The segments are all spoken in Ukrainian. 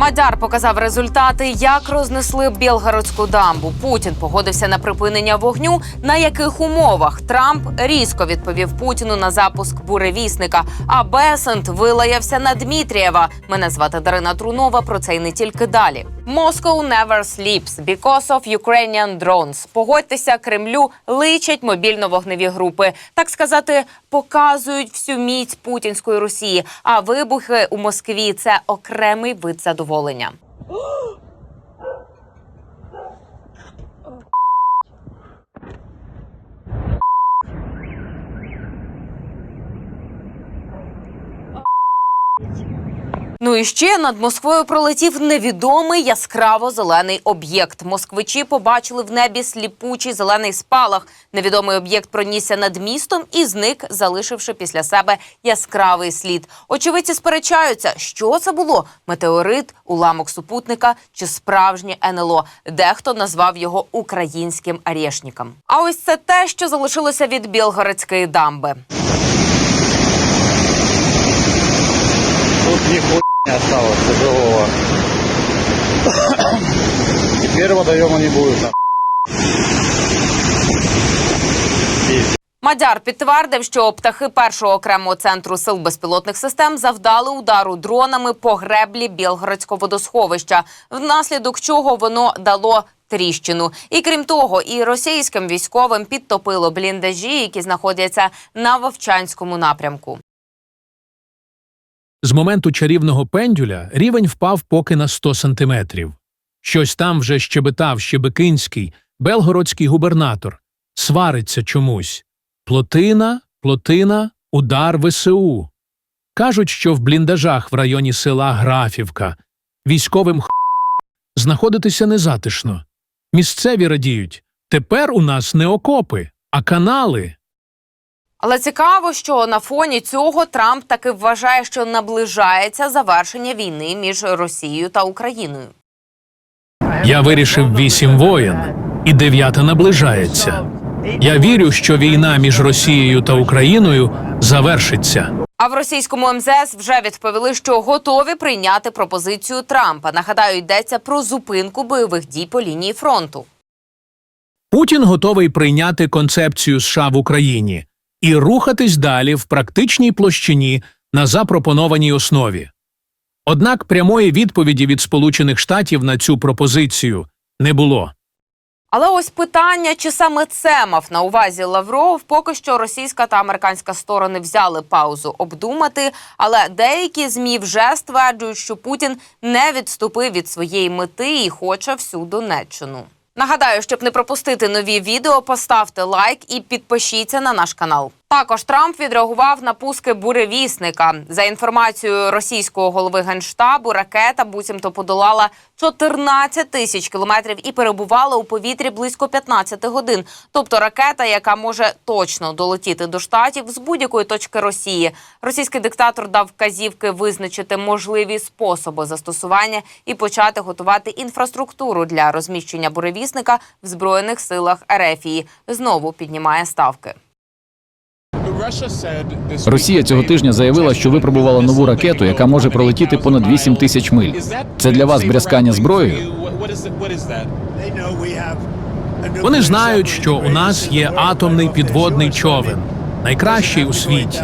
Мадяр показав результати, як рознесли Білгородську дамбу. Путін погодився на припинення вогню. На яких умовах Трамп різко відповів Путіну на запуск буревісника. А Бесент вилаявся на Дмітрієва. Мене звати Дарина Трунова. Про це й не тільки далі. Moscow never sleeps because of Ukrainian drones. Погодьтеся, Кремлю личать мобільно-вогневі групи. Так сказати, показують всю міць путінської Росії. А вибухи у Москві це окремий вид задоволення. Ну і ще над Москвою пролетів невідомий яскраво зелений об'єкт. Москвичі побачили в небі сліпучий зелений спалах. Невідомий об'єкт пронісся над містом і зник, залишивши після себе яскравий слід. Очевидці сперечаються, що це було: метеорит, уламок супутника чи справжнє НЛО. Дехто назвав його українським арешником. А ось це те, що залишилося від Білгородської дамби. Тут нихуя не осталось живого. Теперь водоема не будет. Мадяр підтвердив, що птахи першого окремого центру сил безпілотних систем завдали удару дронами по греблі Білгородського водосховища, внаслідок чого воно дало. Тріщину, і крім того, і російським військовим підтопило бліндажі, які знаходяться на Вовчанському напрямку. З моменту чарівного пендюля рівень впав поки на 100 сантиметрів. Щось там вже щебетав Щебекинський, белгородський губернатор. Свариться чомусь. Плотина, плотина, удар ВСУ. Кажуть, що в бліндажах в районі села Графівка військовим х... знаходитися незатишно. Місцеві радіють. Тепер у нас не окопи, а канали. Але цікаво, що на фоні цього Трамп таки вважає, що наближається завершення війни між Росією та Україною. Я вирішив вісім воєн, і дев'ята наближається. Я вірю, що війна між Росією та Україною завершиться. А в російському МЗС вже відповіли, що готові прийняти пропозицію Трампа. Нагадаю, йдеться про зупинку бойових дій по лінії фронту. Путін готовий прийняти концепцію США в Україні і рухатись далі в практичній площині на запропонованій основі. Однак прямої відповіді від Сполучених Штатів на цю пропозицію не було. Але ось питання, чи саме це мав на увазі Лавров, поки що російська та американська сторони взяли паузу обдумати. Але деякі змі вже стверджують, що Путін не відступив від своєї мети і хоче всю Донеччину. Нагадаю, щоб не пропустити нові відео, поставте лайк і підпишіться на наш канал. Також Трамп відреагував на пуски буревісника. За інформацією російського голови генштабу, ракета буцімто подолала 14 тисяч кілометрів і перебувала у повітрі близько 15 годин. Тобто ракета, яка може точно долетіти до штатів з будь-якої точки Росії. Російський диктатор дав вказівки визначити можливі способи застосування і почати готувати інфраструктуру для розміщення буревісника в збройних силах Ерефії. Знову піднімає ставки. Росія цього тижня заявила, що випробувала нову ракету, яка може пролетіти понад 8 тисяч миль. Це для вас брязкання зброєю? Вони знають, що у нас є атомний підводний човен, найкращий у світі,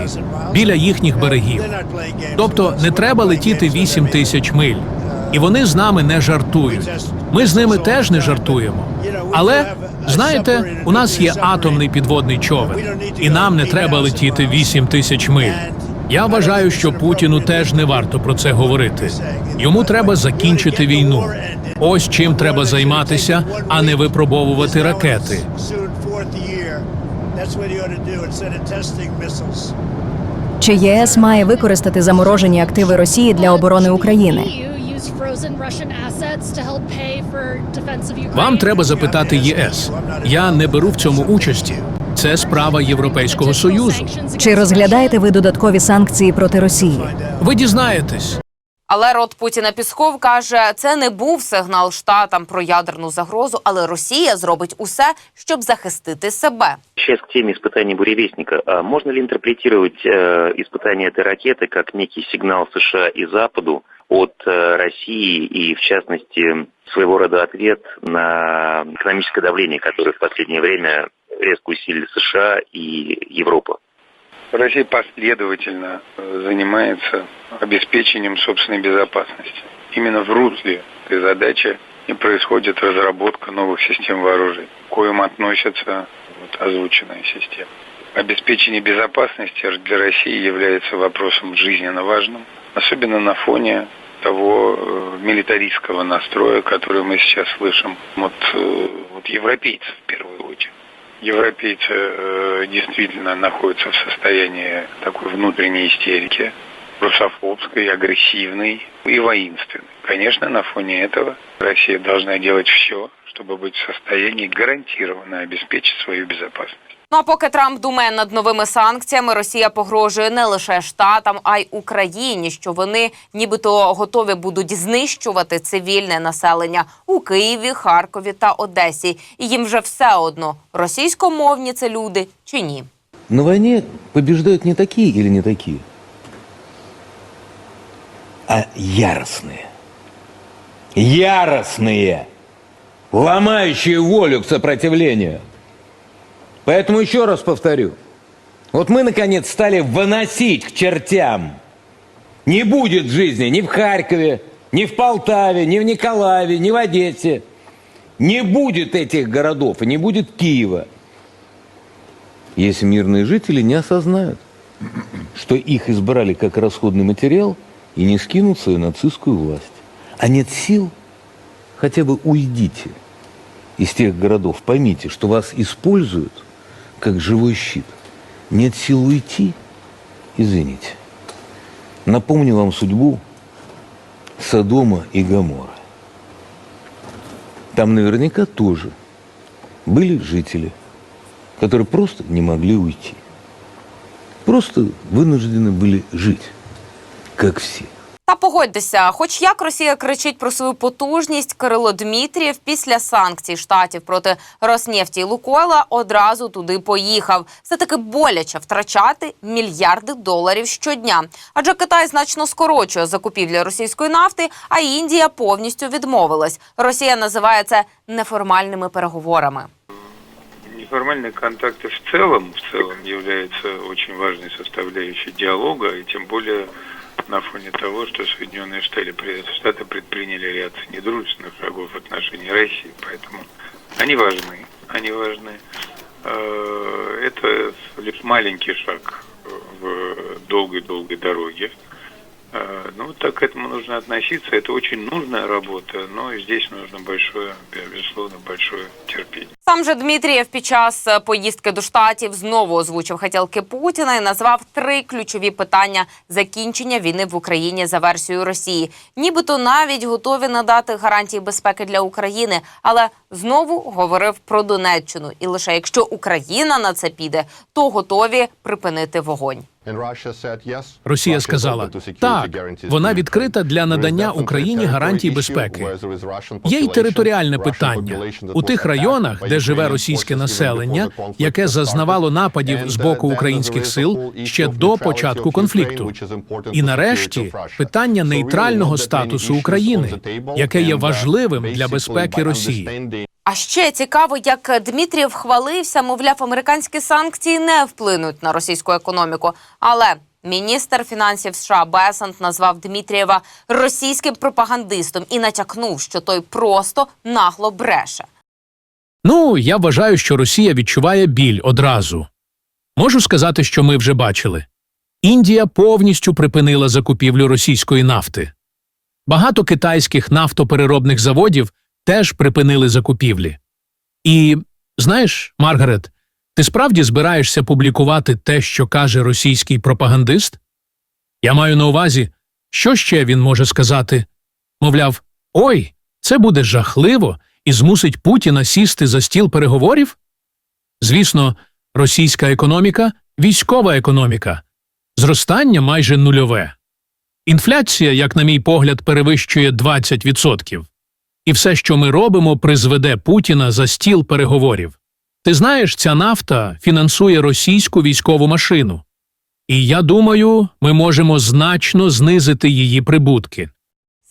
біля їхніх берегів. Тобто не треба летіти 8 тисяч миль. І вони з нами не жартують. Ми з ними теж не жартуємо. Але знаєте, у нас є атомний підводний човен, і нам не треба летіти 8 тисяч миль. Я вважаю, що Путіну теж не варто про це говорити. Йому треба закінчити війну. Ось чим треба займатися, а не випробовувати ракети. Чи ЄС має використати заморожені активи Росії для оборони України? Вам треба запитати ЄС. Я не беру в цьому участі. Це справа Європейського союзу. Чи розглядаєте ви додаткові санкції проти Росії? Ви дізнаєтесь. Але рот Путіна Пісков каже, це не був сигнал штатам про ядерну загрозу, але Росія зробить усе, щоб захистити себе. Сейчас к теме испытаний буревестника. А Можно ли интерпретировать э, испытание этой ракеты как некий сигнал США и Западу От э, России и, в частности, своего рода ответ на экономическое давление, которое в последнее время резко усилили США и Европа? Россия последовательно э, занимается обеспечением собственной безопасности. Именно в русле этой задачи и происходит разработка новых систем вооружений, к коим относятся вот, озвученные системы. Обеспечение безопасности для России является вопросом жизненно важным, особенно на фоне того э, милитаристского настроя, который мы сейчас слышим от, э, от европейцев в первую очередь. Европейцы э, действительно находятся в состоянии такой внутренней истерики, русофобской, агрессивной и воинственной. Конечно, на фоне этого Россия должна делать все, чтобы быть в состоянии гарантированно обеспечить свою безопасность. Ну а поки Трамп думає над новими санкціями, Росія погрожує не лише штатам, а й Україні, що вони нібито готові будуть знищувати цивільне населення у Києві, Харкові та Одесі. І їм вже все одно російськомовні це люди чи ні. На войне побеждают не такие или не такие, а яростные. Яростные, ломающие волю к сопротивлению. Поэтому еще раз повторю. Вот мы, наконец, стали выносить к чертям. Не будет жизни ни в Харькове, ни в Полтаве, ни в Николаеве, ни в Одессе. Не будет этих городов и не будет Киева если мирные жители не осознают, что их избрали как расходный материал и не скинут свою нацистскую власть. А нет сил, хотя бы уйдите из тех городов. Поймите, что вас используют как живой щит. Нет сил уйти, извините. Напомню вам судьбу Содома и Гомора. Там наверняка тоже были жители – которые просто не могли уйти. Просто вынуждены были жить, как все. Та погодьтеся, хоч як Росія кричить про свою потужність, Кирило Дмитрієв після санкцій штатів проти Роснефті і Лукойла одразу туди поїхав. Все таки боляче втрачати мільярди доларів щодня. Адже Китай значно скорочує закупівлі російської нафти, а Індія повністю відмовилась. Росія називає це неформальними переговорами. Неформальные контакты в целом, в целом являются очень важной составляющей диалога, и тем более на фоне того, что Соединенные Штаты, Штаты предприняли ряд недружественных шагов в отношении России. Поэтому они важны. Они важны. Э, Это лишь маленький шаг в долгой-долгой дороге. Э, Ну, так к этому нужно относиться. Это очень нужная работа, но здесь нужно большое, безусловно, большое терпение. Сам же Дмитрієв під час е, поїздки до штатів знову озвучив хотілки Путіна і назвав три ключові питання закінчення війни в Україні за версією Росії. Нібито навіть готові надати гарантії безпеки для України, але знову говорив про Донеччину. І лише якщо Україна на це піде, то готові припинити вогонь. Росія сказала так, вона відкрита для надання Україні гарантій безпеки. Є й територіальне питання у тих районах, де живе російське населення, яке зазнавало нападів з боку українських сил ще до початку конфликту. І нарешті питання нейтрального статусу України, яке є важливим для безпеки Росії. А ще цікаво, як Дмитрієв хвалився, мовляв, американські санкції не вплинуть на російську економіку. Але міністр фінансів США Бесант назвав Дмитрієва російським пропагандистом і натякнув, що той просто нагло бреше. Ну, я вважаю, що Росія відчуває біль одразу. Можу сказати, що ми вже бачили. Індія повністю припинила закупівлю російської нафти. Багато китайських нафтопереробних заводів теж припинили закупівлі. І знаєш, Маргарет, ти справді збираєшся публікувати те, що каже російський пропагандист? Я маю на увазі, що ще він може сказати? Мовляв, ой, це буде жахливо і змусить Путіна сісти за стіл переговорів? Звісно, російська економіка військова економіка, зростання майже нульове. Інфляція, як на мій погляд, перевищує 20%. І все, що ми робимо, призведе Путіна за стіл переговорів. Ти знаєш, ця нафта фінансує російську військову машину. І я думаю, ми можемо значно знизити її прибутки.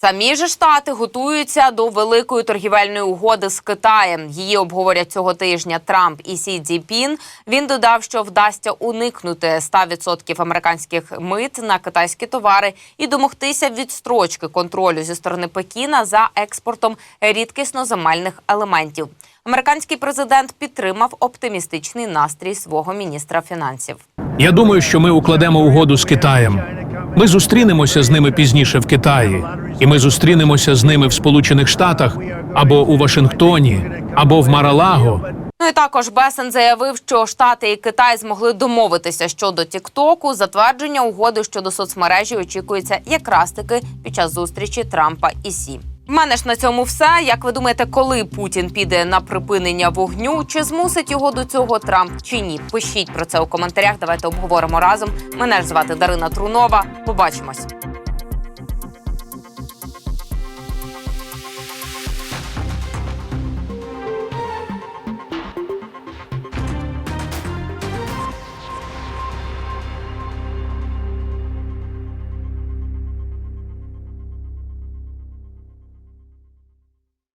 Самі же штати готуються до великої торгівельної угоди з Китаєм. Її обговорять цього тижня Трамп і Сі Цзіпін. Він додав, що вдасться уникнути 100% американських мит на китайські товари і домогтися відстрочки контролю зі сторони Пекіна за експортом рідкісно земельних елементів. Американський президент підтримав оптимістичний настрій свого міністра фінансів. Я думаю, що ми укладемо угоду з Китаєм. Ми зустрінемося з ними пізніше в Китаї, і ми зустрінемося з ними в Сполучених Штатах або у Вашингтоні, або в Маралаго. Ну і також Бесен заявив, що Штати і Китай змогли домовитися щодо Тіктоку. Затвердження угоди щодо соцмережі очікується якраз таки під час зустрічі Трампа і Сі. Мене ж на цьому все. Як ви думаєте, коли Путін піде на припинення вогню? Чи змусить його до цього Трамп чи ні? Пишіть про це у коментарях. Давайте обговоримо разом. Мене ж звати Дарина Трунова. Побачимось.